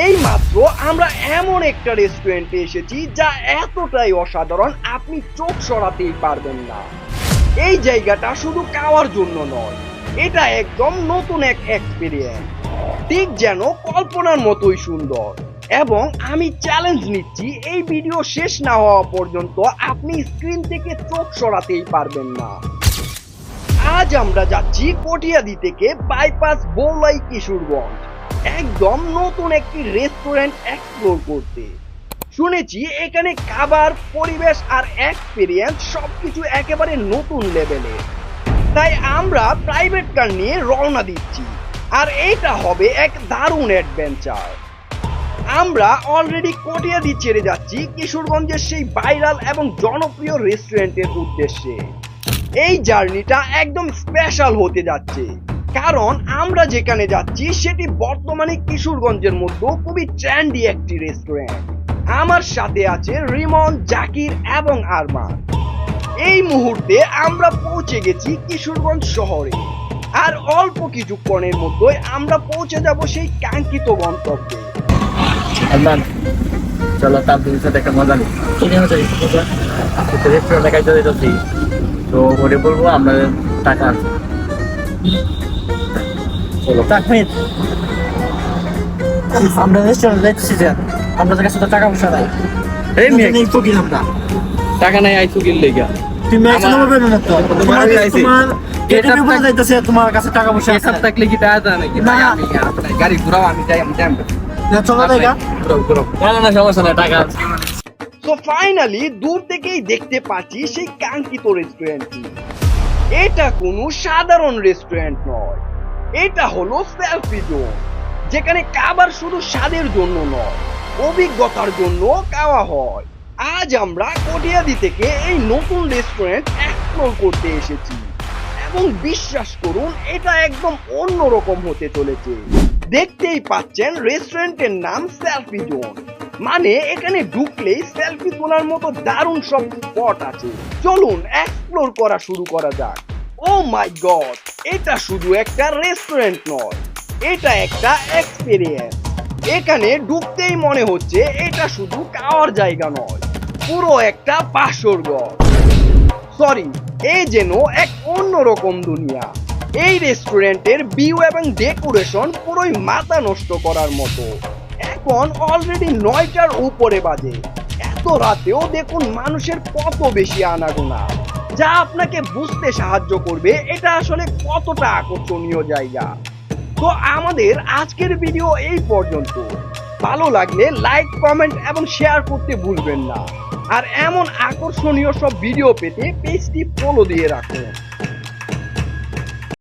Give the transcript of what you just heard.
এই মাত্র আমরা এমন একটা রেস্টুরেন্টে এসেছি যা এতটাই অসাধারণ আপনি চোখ সরাতেই পারবেন না। এই জায়গাটা শুধু খাওয়ার জন্য নয়, এটা একদম নতুন এক এক্সপিরিয়েন্স ঠিক যেন কল্পনার মতোই সুন্দর। এবং আমি চ্যালেঞ্জ নিচ্ছি, এই ভিডিও শেষ না হওয়া পর্যন্ত আপনি স্ক্রিন থেকে চোখ সরাতেই পারবেন না। আজ আমরা যাচ্ছি কটিয়াদি থেকে বাইপাস বৌলাই কিশোরগঞ্জ। একদম নতুন একটি রেস্টুরেন্ট এক্সপ্লোর করতে। শুনেছি এখানে খাবার, পরিবেশ আর এক্সপিরিয়েন্স সবকিছু একেবারে নতুন লেভেলে তাই আমরা প্রাইভেট কার নিয়ে রওনা দিচ্ছি। আর এটা হবে এক দারুণ অ্যাডভেঞ্চার আমরা অলরেডি কটিয়াদি ছেড়ে যাচ্ছি কিশোরগঞ্জের সেই ভাইরাল এবং জনপ্রিয় রেস্টুরেন্টের উদ্দেশ্যে। এই জার্নিটা একদম স্পেশাল হতে যাচ্ছে। কারণ আমরা যেখানে যাচ্ছি সেটি বর্তমানে কিশোরগঞ্জের মধ্যে খুবই ট্রেন্ডি একটি রেস্টুরেন্ট আমার সাথে আছে রিমন জাকির এবং আরমান। এই মুহূর্তে আমরা পৌঁছে গেছি কিশোরগঞ্জ শহরে। আর অল্প কিছুক্ষণের মধ্যে আমরা পৌঁছে যাব সেই কাঙ্ক্ষিত গন্তব্যে। চলো তার সাথে একটা মজা নেই। কিনে হচ্ছে রেস্টুরেন্ট দেখাই চলে যাচ্ছি তো ওরে বলব আমরা টাকা আনছি। চলো। তাকমিদ আমরা রেস্টুরেন্ট যাচ্ছি যে আমাদের কাছে তো টাকা পয়সা নাই। এই মেয়ে। তো টাকা নাই লেগা। তুমি আমার- নম্বর না তো তোমার তোমার আইছি। এটা এটা বলে তোমার কাছে টাকা পয়সা আছে। থাকলে কি টাকা দেয় নাকি? না। আমি গাড়ি ঘুরাও আমি যাই আমি যাই। না, চলো দেখা। ঘুরাও ঘুরাও। না না না সমস্যা নাই টাকা তো ফাইনালি দূর থেকেই দেখতে পাচ্ছি সেই কাঙ্ক্ষিত রেস্টুরেন্টটি এটা কোনো সাধারণ রেস্টুরেন্ট নয়। এটা হলো সেলফি জোন যেখানে খাবার শুধু স্বাদের জন্য নয়, অভিজ্ঞতার জন্য খাওয়া হয়। আজ আমরা কটিয়াদি থেকে এই নতুন রেস্টুরেন্ট এক্সপ্লোর করতে এসেছি এবং বিশ্বাস করুন, এটা একদম অন্যরকম হতে চলেছে। দেখতেই পাচ্ছেন রেস্টুরেন্টের নাম সেলফি জোন মানে এখানে ঢুকলেই সেলফি তোলার মতো দারুণ সব স্পট আছে। চলুন এক্সপ্লোর করা শুরু করা যাক। ও মাই গড এটা শুধু একটা রেস্টুরেন্ট নয়, এটা একটা এক্সপিরিয়েন্স এখানে ঢুকতেই মনে হচ্ছে এটা শুধু খাওয়ার জায়গা নয়, পুরো একটা ঘর। সরি এই যেন এক অন্যরকম দুনিয়া। এই রেস্টুরেন্টের ভিউ এবং ডেকোরেশন পুরোই মাথা নষ্ট করার মতো। এখন অলরেডি নয়টার উপরে বাজে। এত রাতেও দেখুন মানুষের কত বেশি আনাগোনা। যা আপনাকে বুঝতে সাহায্য করবে, এটা আসলে কতটা আকর্ষণীয় জায়গা। তো আমাদের আজকের ভিডিও এই পর্যন্ত। ভালো লাগলে লাইক কমেন্ট এবং শেয়ার করতে ভুলবেন না। আর এমন আকর্ষণীয় সব ভিডিও পেতে পেজটি ফলো দিয়ে রাখুন।